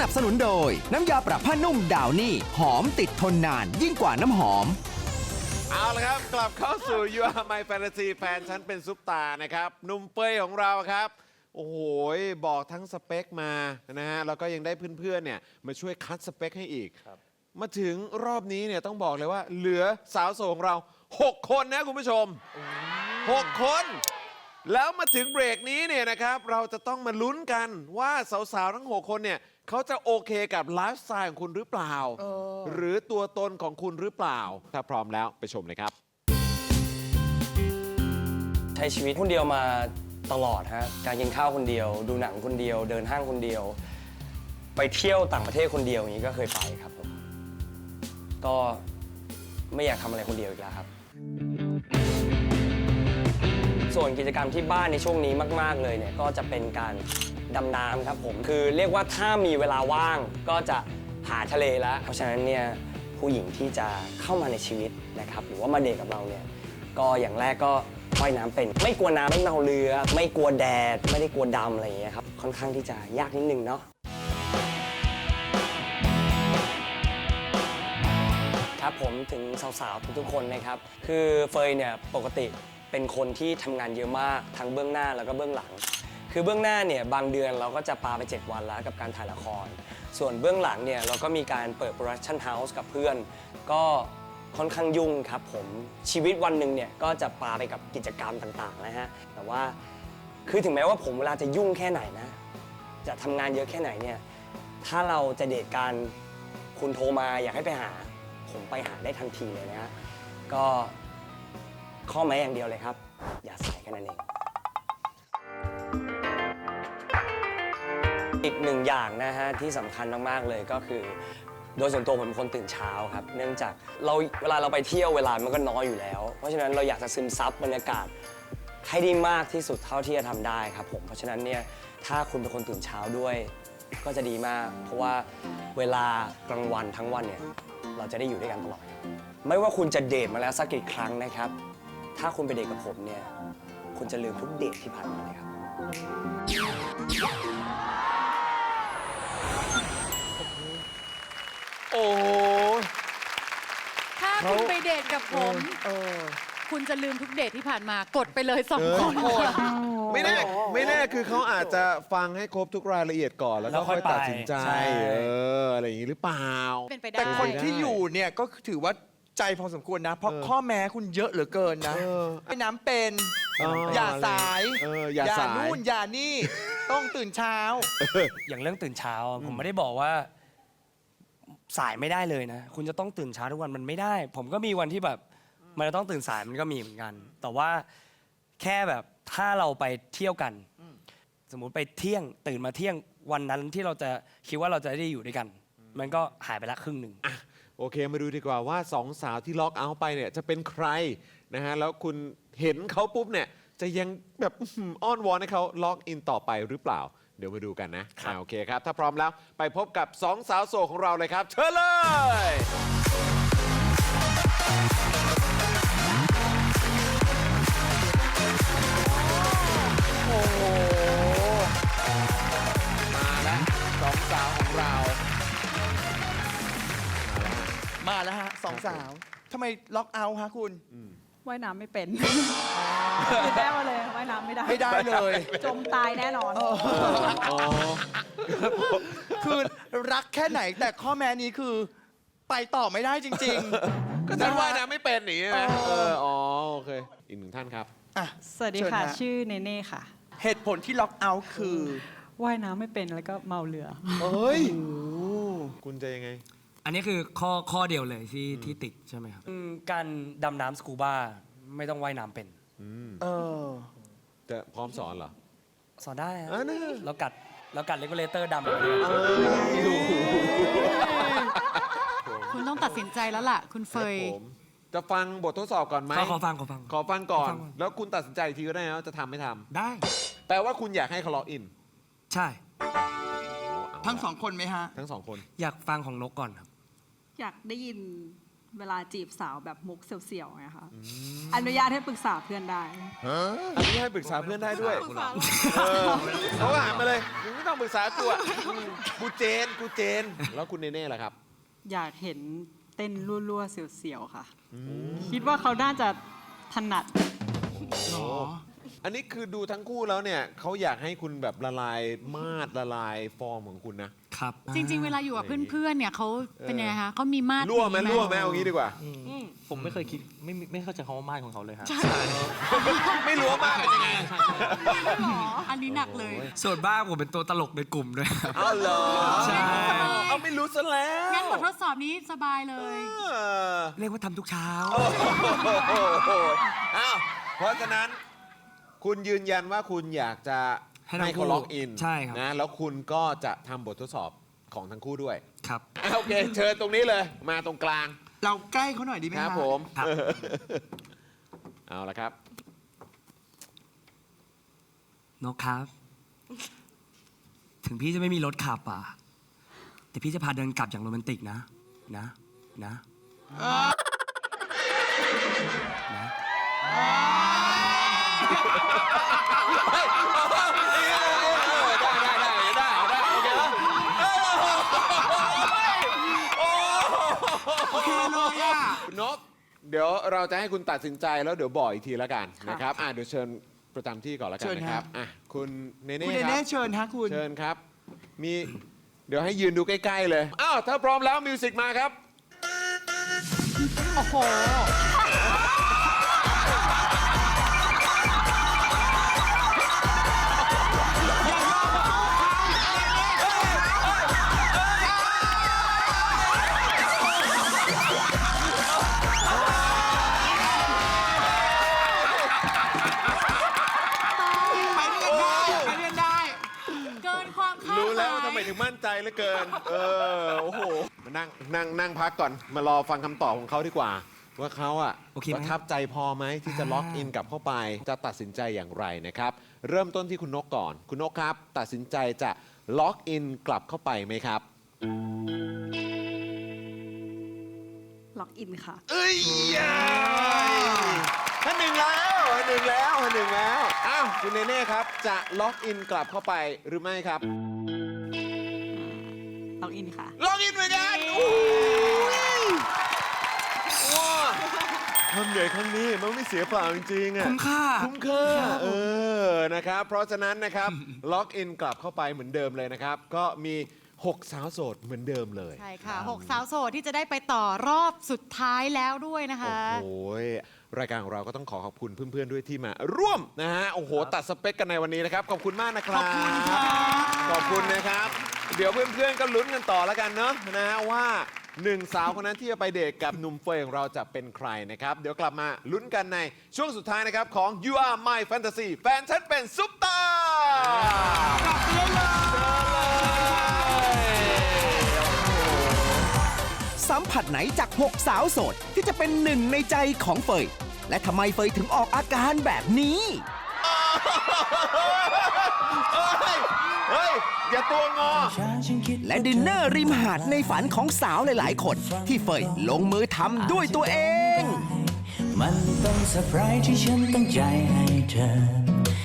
นับสนุนโดย น้ำยาปรับผ้านุ่มดาวนี่ หอมติดทนนานยิ่งกว่าน้ำหอม เอาละครับ กลับเข้าสู่ You Are My Fantasy แฟนฉันเป็นซุปตานะครับหนุ่มเป้ยของเราครับ โอ้โหบอกทั้งสเปคมานะฮะแล้วก็ยังได้เพื่อนๆเนี่ยมาช่วยคัดสเปคให้อีก มาถึงรอบนี้เนี่ยต้องบอกเลยว่าเหลือสาวโสดของเรา 6 คนนะคุณผู้ชม 6 คน แล้วมาถึงเบรกนี้เนี่ยนะครับ เราจะต้องมาลุ้นกันว่าสาวๆ ทั้ง 6 คนเนี่ยเขาจะโอเคกับไลฟ์สไตล์ของคุณหรือเปล่า หรือตัวตนของคุณหรือเปล่า ถ้าพร้อมแล้วไปชมเลยครับ ใช้ชีวิตคนเดียวมาตลอดฮะการกินข้าวคนเดียว ดูหนังคนเดียว เดินห้างคนเดียว ไปเที่ยวต่างประเทศคนเดียวอย่างนี้ก็เคยไปครับผมก็ไม่อยากทำอะไรคนเดียวอีกแล้วครับ ส่วนกิจกรรมที่บ้านในช่วงนี้มาก ๆ เลยเนี่ยก็จะเป็นการดำน้ำครับผม คือเรียกว่าถ้ามีเวลาว่างก็จะหาทะเลแล้ว เพราะฉะนั้นเนี่ยผู้หญิงที่จะเข้ามาในชีวิตนะครับหรือว่ามาเดทกับเราเนี่ยก็อย่างแรกก็ว่ายน้ำเป็น ไม่กลัวน้ำไม่เมาเรือ ไม่กลัวแดด ไม่ได้กลัวดำอะไรอย่างเงี้ยครับค่อนข้างที่จะยากนิดนึงเนาะ ครับผมถึงสาวๆทุกๆคนนะครับ คือเฟยเนี่ยปกติ เป็นคนที่ทำงานเยอะมากทั้งเบื้องหน้าแล้วก็เบื้องหลัง คือเบื้องหน้าเนี่ยบางเดือนเราก็จะปาไป 7 วันแล้วกับการถ่ายละคร ส่วนเบื้องหลังเนี่ยเราก็มีการเปิดโปรดักชั่นเฮาส์กับเพื่อน ก็ค่อนข้างยุ่งครับผมชีวิตวันหนึ่งเนี่ยก็จะปาไปกับกิจกรรมต่างๆนะฮะแต่ว่าคือถึงแม้ว่าผมเวลาจะยุ่งแค่ไหนนะ จะทำงานเยอะแค่ไหนเนี่ยถ้าเราจะเดทกันคุณโทรมาอยากให้ไปหา ผมไปหาได้ทันทีเลยนะฮะก็ ข้อแม้อย่างเดียวเลยครับ อย่าใสายแค่นั้นเอง อีกหนึ่งอย่างนะฮะที่สำคัญมากๆเลยก็คือ โดยส่วนตัวผมเป็นคนตื่นเช้าครับ เนื่องจากเราเวลาเราไปเที่ยวเวลามันก็น้อยอยู่แล้ว เพราะฉะนั้นเราอยากจะซึมซับบรรยากาศให้ได้มากที่สุดเท่าที่จะทำได้ครับผม เพราะฉะนั้นเนี่ยถ้าคุณเป็นคนตื่นเช้าด้วย ก็จะดีมาก เพราะว่าเวลากลางวันทั้งวันเนี่ยเราจะได้อยู่ด้วยกันตลอด ไม่ว่าคุณจะเดทมาแล้วสักกี่ครั้งนะครับ ถ้าคุณไปเดทกับผมเนี่ย คุณจะลืมทุกเดทที่ผ่านมาเลยครับ โอ้โหถ้าเขาคุณไปเดทกับผม คุณจะลืมทุกเดทที่ผ่านมากดไปเลยสองคน ไม่แน่ไม่แน่คือเขาอาจจะฟังให้ครบทุกรายละเอียดก่อนแล้วแล้ก็วค่ค่ออยยไปตัดสินใจใช่ เอออะไรอย่างนี้หรือเปล่า เป็นไปได้ แต่คนได้ที่อยู่เนี่ยก็ถือว่า ใจพอสมควรนะ เพราะเออข้อแม้คุณเยอะเหลือเกินนะเออไปน้ำเป็นอ๋ออย่าสายเอออย่าสาย นู่นอย่านี่ ต้องตื่นเช้า อย่างเรื่องตื่นเช้าอะผมไม่ได้บอกว่า สายไม่ได้เลยนะ คุณจะต้องตื่นเช้าทุกวันมันไม่ได้ ผมก็มีวันที่แบบ มันจะต้องตื่นสายมันก็มีเหมือนกัน แต่ว่าแค่แบบถ้าเราไปเที่ยวกัน สมมุติไปเที่ยงตื่นมาเที่ยงวันนั้นที่เราจะคิดว่าเราจะได้อยู่ด้วยกัน มันก็หายไปละครึ่งหนึ่ง โอเคมาดูดีกว่าว่าสองสาวที่ล็อกเอาท์ไปเนี่ยจะเป็นใครนะฮะแล้วคุณเห็นเขาปุ๊บเนี่ยจะยังแบบอื้อหืออ้อนวอนให้เขาล็อกอินต่อไปหรือเปล่า เดี๋ยวมาดูกันนะอ่าโอเคครับ ถ้าพร้อมแล้วไปพบกับสองสาวโสดของเราเลยครับ เชิญเลย องสาวทำไมล็อกเอาท์ฮะคุณ ว่ายน้ำไม่เป็นเป็นแน่มาเลยว่ายน้ำไม่ได้ ไม่ได้เลย จมตายแน่นอน คือรักแค่ไหนแต่ข้อแม้นี้คือไปต่อไม่ได้จริงๆก็ฉันว่ายน้ำไม่เป็นหนีใช่ไหมเอออ๋อโอเค อีกหนึ่งท่านครับ อะสวัสดีเชิญค่ะฮะชื่อเนเน่ค่ะ เหตุผลที่ล็อกเอาท์คือว่ายน้ำไม่เป็นแล้วก็เมาเรือเฮ้ย คุณจะยังไง อันนี้คือข้อข้อเดียวเลยที่ที่ติดใช่ไหมครับการดำน้ำสกูบ้าไม่ต้องว่ายน้ำเป็น เออ จะพร้อมสอนเหรอ สอนได้ฮะอ่านะ เรากัดเรากัดเลกูเลเตอร์ดำแบบนี้คุณต้องตัดสินใจแล้วล่ะ คุณเฟยผมจะฟังบททดสอบก่อนไหมขอขอฟังขอฟังขอฟังก่อน ขอฟังก่อน แล้วคุณตัดสินใจอีกทีก็ได้นะว่าจะทำไม่ทำได้ แปลว่าคุณอยากให้เขาล็อกอินใช่ ทั้งสองคนไหมฮะ ทั้งสองคน อยากฟังของนกก่อนครับ อยากได้ยินเวลาจีบสาวแบบมุกเสียวๆไงคะอนุญาตให้ปรึกษาเพื่อนได้ อันนี้ให้ปรึกษาเพื่อนได้ด้วยเออเขาก็หันมาเลยมึงไม่ต้องปรึกษากูอะอืมกูเจนกูเจน แล้วคุณเนเน่ล่ะครับ อยากเห็นเต้นรั่วๆเสียวๆค่ะ คิดว่าเขาน่าจะถนัดอั นนี้คือดูทั้งคู่แล้วเนี่ยเขาอยากให้คุณแบบละลายมาดละลายฟอร์มของคุณนะ ครับจริง ๆ เวลาอยู่กับเพื่อนๆเนี่ยเขาเป็นยังไงคะเขามีมาตรรั่วไหมดีรั่วไหมเอางี้ดีกว่า ผมไม่เคยคิดไม่ไม่ไม่เข้าใจคำว่ามาดของเขาเลยครับ ไม่รู้ว่ามากเป็นยังไงอันนี้หนักเลย ส่วนบ้างผมเป็นตัวตลกในกลุ่มด้วยครับเอาเหรอใช่ เอาไม่รู้ซะแล้วงั้นบททดสอบนี้สบายเลย เออเรียกว่าทำทุกเช้า โอ้โหอ้าวเพราะฉะนั้น คุณยืนยันว่าคุณอยากจะให้ทั้งให้เขาคู่ล็อกอินใช่ครับ นะแล้วคุณก็จะทำบททดสอบของทั้งคู่ด้วยครับ อะโอเค เชิญตรงนี้เลยมาตรงกลางเราใกล้เขาหน่อยดีไหมครับคะผมครับ เอาละครับ นกครับ ถึงพี่จะไม่มีรถขับอะ แต่พี่จะพาเดินกลับอย่างโรแมนติกนะ นะ นะ นะ โอเคเลยอะนกเดี๋ยวเราจะให้คุณตัดสินใจแล้วเดี๋ยวบอกอีกทีล้วกันนะครับอะเดี๋ยวเชิญประจำที่ก่อนล้วกันเชิญนะคครัรับ บอะคุณเนเน่คุณเนคเน่รับ เชิญฮะคุณ เชิญครับ มีเดี๋ยวให้ยืนดูใกล้ ๆ เลย อ้าว ถ้าพร้อมแล้วมิวสิกมาครับ โอ้โห เหลือเกิน เออ โอ้โห มานั่งนั่งนั่งพักก่อน มารอฟังคำตอบของเขาดีกว่า ว่าเขาอะโอเคไหม ประทับใจพอไหมที่จะล็อกอินกลับเข้าไป จะตัดสินใจอย่างไรนะครับ เริ่มต้นที่คุณนกก่อน คุณนกครับ ตัดสินใจจะล็อกอินกลับเข้าไปไหมครับ ล็อกอินค่ะ เอ้ยท่านหนึ่งแล้วท่านหนึ่งแล้วท่านหนึ่งแล้ว อ้าว คุณเนเน่ครับ จะล็อกอินกลับเข้าไปหรือไม่ครับล็ อกอินค่ะล็อกอินเหมือนกันอู้ยว้าทำใหญ่ครั้งนี้มันไม่เสียเปล่าจริงๆอะคุ้มค่า คุ้มค่าเออ นะครับ เพราะฉะนั้นนะครับ ล็อกอินกลับเข้าไปเหมือนเดิมเลยนะครับ ก็มี 6 สาวโสดเหมือนเดิมเลย ใช่ค่ะหกสาวโสดที่จะได้ไปต่อรอบสุดท้ายแล้วด้วยนะคะ โอ้โหรายการของเราก็ต้องขอขอบคุณเพื่อนๆด้วยที่มาร่วมนะฮะ โอ้โห ตัดสเปคกันในวันนี้นะครับ ขอบคุณมากนะครับ ขอบคุณครับขอบคุณนะครับ เดี๋ยวเพื่อนๆก็ลุ้นกันต่อแล้วกันเนาะนะฮะว่าหนึ่งสาวคนนั้นที่จะไปเดทกับหนุ่มเฟยของเราจะเป็นใครนะครับ เดี๋ยวกลับมาลุ้นกันในช่วงสุดท้ายนะครับ ของ You Are My Fantasy แฟนฉันเป็นซุปตาร์กลับไปเลยสัมผัสไหนจาก 6 สาวโสด ที่จะเป็นหนึ่งในใจของเฟย และทำไมเฟยถึงออกอาการแบบนี้ เฮ้ยเฮ้ย อย่าตัวงอ และดินเนอร์ริมหาดในฝันของสาวหลาย ๆ คน ที่เฟยลงมือทำด้วยตัวเอง มันเป็นเซอร์ไพรส์ที่ฉันตั้งใจให้เธอ